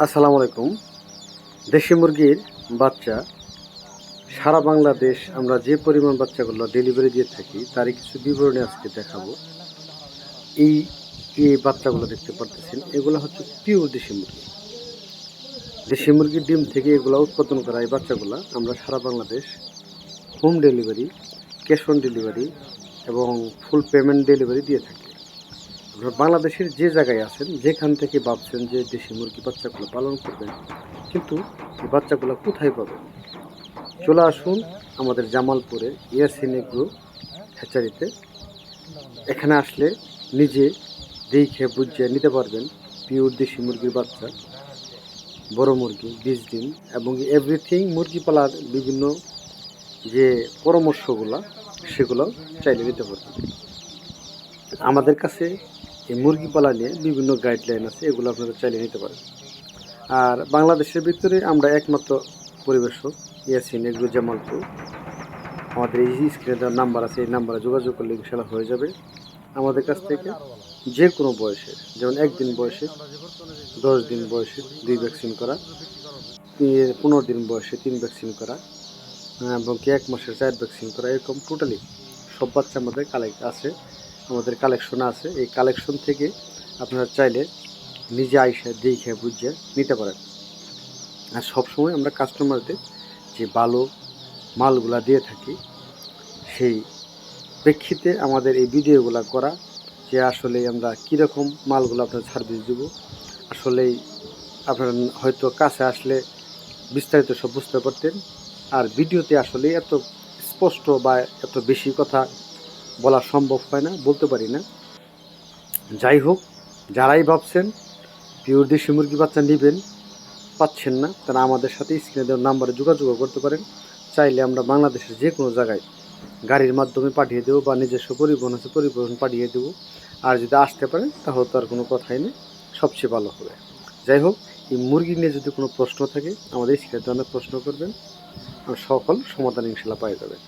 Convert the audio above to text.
আসসালামু আলাইকুম। দেশি মুরগির বাচ্চা। সারা বাংলাদেশ আমরা যে পরিমাণ বাচ্চাগুলো ডেলিভারি দিয়ে থাকি, তারই কিছু বিবরণী আজকে দেখাবো। এই যে বাচ্চাগুলো দেখতে পারতেছেন, এগুলো হচ্ছে পিওর দেশি মুরগি। দেশি মুরগির ডিম থেকে এগুলো উৎপাদন করা এই বাচ্চাগুলো আমরা সারা Bangladesh home delivery cash on delivery এবং ফুল পেমেন্ট ডেলিভারি দিয়ে থাকি। বাংলাদেশের যে জায়গায় আছেন, যেখান থেকে ভাবছেন যে দেশি মুরগি বাচ্চাগুলো পালন করবেন, কিন্তু এই বাচ্চাগুলো কোথায় পাবেন? চলে আসুন আমাদের জামালপুরে ইয়াসিন এগ্রো হ্যাচারিতে এখানে আসলে নিজে দেখে বুঝে নিতে পারবেন পিওর দেশি মুরগির বাচ্চা, বড় মুরগি, বীজ ডিম এবং এভরিথিং মুরগি পালার বিভিন্ন যে পরামর্শগুলো, সেগুলো চাইলে নিতে পারবেন। আমাদের কাছে এই মুরগি পালা নিয়ে বিভিন্ন গাইডলাইন আছে, এগুলো আপনারা চাইলে নিতে পারেন। আর বাংলাদেশের ভিতরে আমরা একমাত্র পরিবেশক, ইয়াসিন এগুলো জামালপুর। আমাদের এই স্ক্রিনে দেওয়ার নাম্বার আছে, এই নাম্বারে যোগাযোগ করলে ইনশাল্লাহ হয়ে যাবে। আমাদের কাছ থেকে যে কোনো বয়সে, যেমন একদিন বয়সে, দশ দিন বয়সে দুই ভ্যাকসিন করা পনেরো দিন বয়সে তিন ভ্যাকসিন করা, এবং কি এক মাসের চার ভ্যাকসিন করা, এরকম টোটালি সব বাচ্চা আমাদের কালেক্ট আছে। আমাদের কালেকশন আছে। এই কালেকশন থেকে আপনারা চাইলে নিজে আইসা দেখে বুঝে নিতে পারেন। আর সবসময় আমরা কাস্টমারদের যে ভালো মালগুলা দিয়ে থাকি, সেই প্রেক্ষিতে আমাদের এই ভিডিওগুলো করা, যে আসলে আমরা কীরকম মালগুলো আপনার সার্ভিস দেব, আসলেই আপনারা হয়তো কাছে আসলে বিস্তারিত সব বুঝতে পারতেন। আর ভিডিওতে আসলে এত স্পষ্ট বা এত বেশি কথা বলা সম্ভব হয় না, বলতে পারি না। যাই হোক, যারাই ভাবছেন পিওর দেশি মুরগি বাচ্চা নেবেন, পাচ্ছেন না, তারা আমাদের সাথে স্ক্রিনে দেওয়ার নাম্বারে যোগাযোগ করতে পারেন। চাইলে আমরা বাংলাদেশের যে কোনো জায়গায় গাড়ির মাধ্যমে পাঠিয়ে দেবো বা নিজস্ব পরিবহন আছে, পরিবহন পাঠিয়ে দেবো। আর যদি আসতে পারেন, তাহলে তো আর কোনো কথাই নেই। সবচেয়ে ভালো হবে। যাই হোক, এই মুরগি নিয়ে যদি কোনো প্রশ্ন থাকে, আমাদের স্ক্রিনে দেওয়ার প্রশ্ন করবেন। আর সকল সমাধান ইনশাল্লাহ পাই যাবেন